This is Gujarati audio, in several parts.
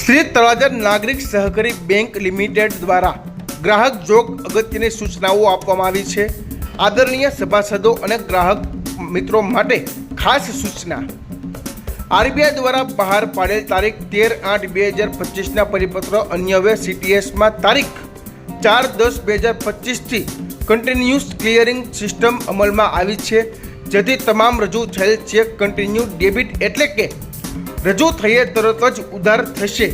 શ્રી તળાજર નાગરિક સહકારી બેંક લિમિટેડ દ્વારા ગ્રાહક જોગ અગત્યની સૂચનાઓ આપવામાં આવી છે. આદરણીય સભાસદો અને ગ્રાહક મિત્રો માટે ખાસ સૂચના. આરબીઆઈ દ્વારા બહાર પાડેલ તારીખ તેર આઠ બે હજાર પચીસના પરિપત્ર અન્યવે સીટીએસમાં તારીખ ચાર દસ બે હજાર પચીસથી કન્ટિન્યુઅસ ક્લિયરિંગ સિસ્ટમ અમલમાં આવી છે. જેથી તમામ રજૂ થયેલ ચેક કન્ટિન્યુ ડેબિટ એટલે કે રજૂ થઈએ તરત જ ઉધાર થશે.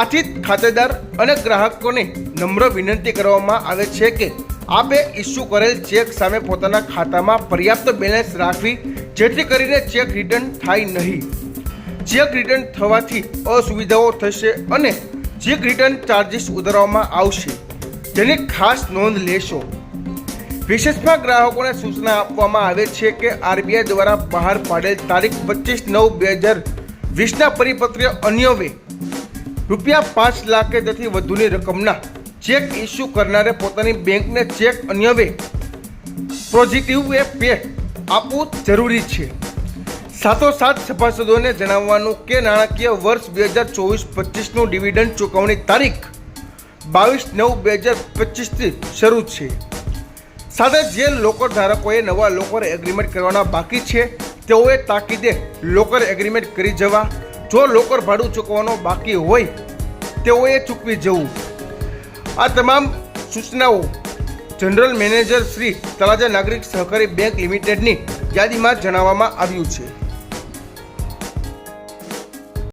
આથી ખાતેદાર અને ગ્રાહકોને નમ્ર વિનંતી કરવામાં આવે છે કે આપે ઇસ્યુ કરેલ ચેક સામે પોતાના ખાતામાં પર્યાપ્ત બેલેન્સ રાખવી, જેથી કરીને ચેક રિટર્ન થાય નહીં. ચેક રિટર્ન થવાથી અસુવિધાઓ થશે અને ચેક રિટર્ન ચાર્જિસ ઉધારવામાં આવશે. જેની ખાસ નોંધ લેશો. વિશેષમાં ગ્રાહકોને સૂચના આપવામાં આવે છે કે આરબીઆઈ દ્વારા બહાર પાડેલ તારીખ પચીસ નવ બે હજાર વીસના પરિપત્ર અન્યવે રૂપિયા પાંચ લાખ કે તેથી વધુની રકમના ચેક ઇસ્યુ કરનારે પોતાની બેંકને ચેક અન્યવે પોઝિટિવ એ પે આપવું જરૂરી છે. સાથોસાથ સભાસદોને જણાવવાનું કે નાણાકીય વર્ષ બે હજાર ચોવીસ પચીસનું ડિવિડન્ડ ચૂકવણી તારીખ બાવીસ નવ બે હજાર પચીસથી શરૂ છે. સાથે જે લોકર ધારકોએ નવા લોકર એગ્રીમેન્ટ કરવાના બાકી છે તેઓએ તાકીદે લોકર એગ્રીમેન્ટ કરી જવા. જો લોકર ભાડું ચૂકવવાનો બાકી હોય, તેઓએ ચૂકવી જવું. આ તમામ સૂચનાઓ જનરલ મેનેજર શ્રી તળાજા નાગરિક સહકારી બેંક લિમિટેડની યાદીમાં જણાવવામાં આવ્યું છે.